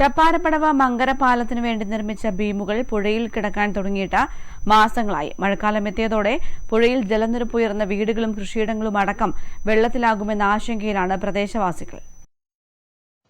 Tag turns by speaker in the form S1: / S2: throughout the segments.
S1: ചപ്പാരപ്പടവ മങ്കര പാലത്തിനു വേണ്ടി നിർമ്മിച്ച ബീമുകൾ പുഴയിൽ കിടക്കാൻ തുടങ്ങിയിട്ട് മാസങ്ങളായി. മഴക്കാലം എത്തിയതോടെ പുഴയിൽ ജലനിരപ്പ് ഉയർന്ന വീടുകളും കൃഷിയിടങ്ങളും അടക്കം വെള്ളത്തിലാകുമെന്ന ആശങ്കയിലാണ് പ്രദേശവാസികൾ.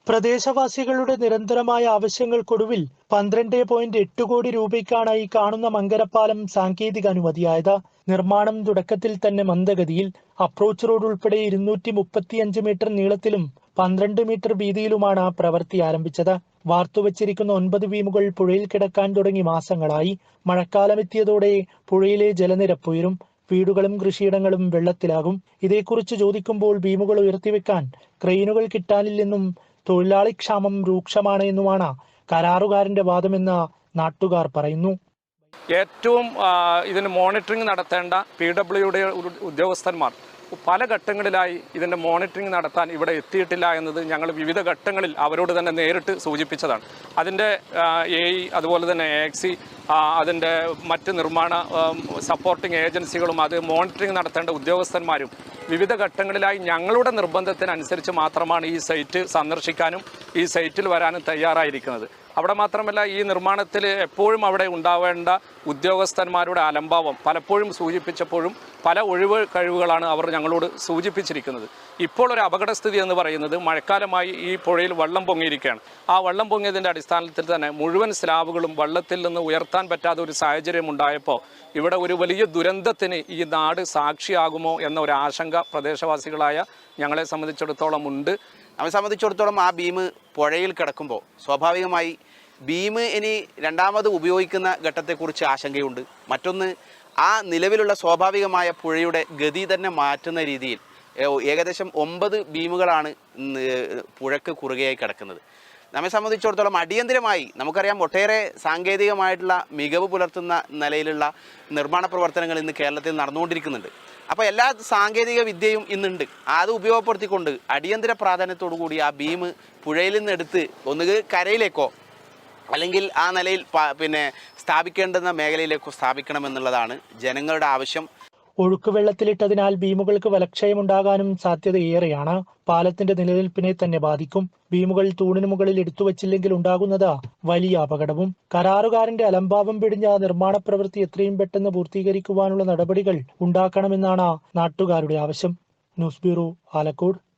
S2: പ്രദേശവാസികളുടെ നിരന്തരമായ ആവശ്യങ്ങൾക്കൊടുവിൽ പന്ത്രണ്ട് പോയിന്റ് എട്ട് കോടി രൂപയ്ക്കാണ് ഈ കാണുന്ന മങ്കരപ്പാലം സാങ്കേതിക അനുമതിയായത്. നിർമ്മാണം തുടക്കത്തിൽ തന്നെ മന്ദഗതിയിൽ. അപ്രോച്ച് റോഡ് ഉൾപ്പെടെ ഇരുന്നൂറ്റി മുപ്പത്തിയഞ്ച് മീറ്റർ നീളത്തിലും പന്ത്രണ്ട് മീറ്റർ വീതിയിലുമാണ് പ്രവൃത്തി ആരംഭിച്ചത്. വാർത്തുവച്ചിരിക്കുന്ന ഒൻപത് വീമുകൾ പുഴയിൽ കിടക്കാൻ തുടങ്ങി മാസങ്ങളായി. മഴക്കാലമെത്തിയതോടെ പുഴയിലെ ജലനിരപ്പ് ഉയരും വീടുകളും കൃഷിയിടങ്ങളും വെള്ളത്തിലാകും. ഇതേക്കുറിച്ച് ചോദിക്കുമ്പോൾ ഭീമുകൾ ഉയർത്തിവെക്കാൻ ക്രെയിനുകൾ കിട്ടാനില്ലെന്നും തൊഴിലാളി ക്ഷാമം രൂക്ഷമാണ് എന്നുമാണ് കരാറുകാരന്റെ വാദമെന്ന് നാട്ടുകാർ പറയുന്നു.
S3: ഏറ്റവും ഇതിന് മോണിറ്ററിംഗ് നടത്തേണ്ട പി ഡബ്ല്യുയുടെ ഉദ്യോഗസ്ഥന്മാർ. പല ഘട്ടങ്ങളിലായി ഇതിന്റെ മോണിറ്ററിംഗ് നടത്താൻ ഇവിടെ എത്തിയിട്ടില്ല എന്നത് ഞങ്ങൾ വിവിധ ഘട്ടങ്ങളിൽ അവരോട് തന്നെ നേരിട്ട് സൂചിപ്പിച്ചതാണ്. അതിന്റെ എ അതുപോലെ തന്നെ എക്സി അതിന്റെ മറ്റ് നിർമ്മാണ സപ്പോർട്ടിംഗ് ഏജൻസികളും അത് മോണിറ്ററിംഗ് നടത്തേണ്ട ഉദ്യോഗസ്ഥന്മാരും വിവിധ ഘട്ടങ്ങളിലായി ഞങ്ങളുടെ നിർബന്ധത്തിനനുസരിച്ച് മാത്രമാണ് ഈ സൈറ്റ് സന്ദർശിക്കാനും ഈ സൈറ്റിൽ വരാനും തയ്യാറായിരിക്കുന്നത്. അവിടെ മാത്രമല്ല ഈ നിർമ്മാണത്തിൽ എപ്പോഴും അവിടെ ഉണ്ടാവേണ്ട ഉദ്യോഗസ്ഥന്മാരുടെ അലംഭാവം പലപ്പോഴും സൂചിപ്പിച്ചപ്പോഴും പല ഒഴിവ് കഴിവുകളാണ് അവർ ഞങ്ങളോട് സൂചിപ്പിച്ചിരിക്കുന്നത്. ഇപ്പോൾ ഒരു അപകടസ്ഥിതി എന്ന് പറയുന്നത് മഴക്കാലമായി ഈ പുഴയിൽ വെള്ളം പൊങ്ങിയിരിക്കുകയാണ്. ആ വെള്ളം പൊങ്ങിയതിന്റെ അടിസ്ഥാനത്തിൽ തന്നെ മുഴുവൻ സ്ലാബുകളും വെള്ളത്തിൽ നിന്ന് ഉയർത്താൻ പറ്റാത്ത ഒരു സാഹചര്യം ഉണ്ടായപ്പോൾ ഇവിടെ ഒരു വലിയ ദുരന്തത്തിന് ഈ നാട് സാക്ഷിയാകുമോ എന്ന ഒരു ആശങ്ക പ്രദേശവാസികളായ ഞങ്ങളെ സംബന്ധിച്ചിടത്തോളം ഉണ്ട്.
S4: നമ്മെ സംബന്ധിച്ചിടത്തോളം ആ ബീം പുഴയിൽ കിടക്കുമ്പോൾ സ്വാഭാവികമായി ബീം ഇനി രണ്ടാമത് ഉപയോഗിക്കുന്ന ഘട്ടത്തെക്കുറിച്ച് ആശങ്കയുണ്ട്. മറ്റൊന്ന് ആ നിലവിലുള്ള സ്വാഭാവികമായ പുഴയുടെ ഗതി തന്നെ മാറ്റുന്ന രീതിയിൽ ഏകദേശം ഒമ്പത് ഭീമുകളാണ് പുഴക്ക് കുറുകയായി കിടക്കുന്നത്. നമ്മെ സംബന്ധിച്ചിടത്തോളം അടിയന്തിരമായി നമുക്കറിയാം ഒട്ടേറെ സാങ്കേതികമായിട്ടുള്ള മികവ് പുലർത്തുന്ന നിലയിലുള്ള നിർമ്മാണ പ്രവർത്തനങ്ങൾ ഇന്ന് കേരളത്തിൽ നടന്നുകൊണ്ടിരിക്കുന്നുണ്ട്. അപ്പോൾ എല്ലാ സാങ്കേതിക വിദ്യയും ഇന്നുണ്ട്. അത് ഉപയോഗപ്പെടുത്തിക്കൊണ്ട് അടിയന്തര പ്രാധാന്യത്തോടു കൂടി ആ ബീം പുഴയിൽ നിന്ന് എടുത്ത് ഒന്നുകിൽ കരയിലേക്കോ അല്ലെങ്കിൽ ആ നിലയിൽ പിന്നെ സ്ഥാപിക്കേണ്ടുന്ന സ്ഥാപിക്കണം സ്ഥാപിക്കണമെന്നുള്ളതാണ് ജനങ്ങളുടെ ആവശ്യം.
S2: ഒഴുക്കുവെള്ളത്തിലിട്ടതിനാൽ ബീമുകൾക്ക് വലക്ഷയമുണ്ടാകാനും സാധ്യത ഏറെയാണ്. പാലത്തിന്റെ നിലനിൽപ്പിനെ തന്നെ ബാധിക്കും. ഭീമുകൾ തൂണിന് മുകളിൽ എടുത്തു വച്ചില്ലെങ്കിൽ ഉണ്ടാകുന്നത് വലിയ അപകടവും. കരാറുകാരന്റെ അലംഭാവം പിടിഞ്ഞ നിർമ്മാണ പ്രവൃത്തി എത്രയും പെട്ടെന്ന് പൂർത്തീകരിക്കുവാനുള്ള നടപടികൾ ഉണ്ടാക്കണമെന്നാണ് നാട്ടുകാരുടെ ആവശ്യം. News bureau Alakode.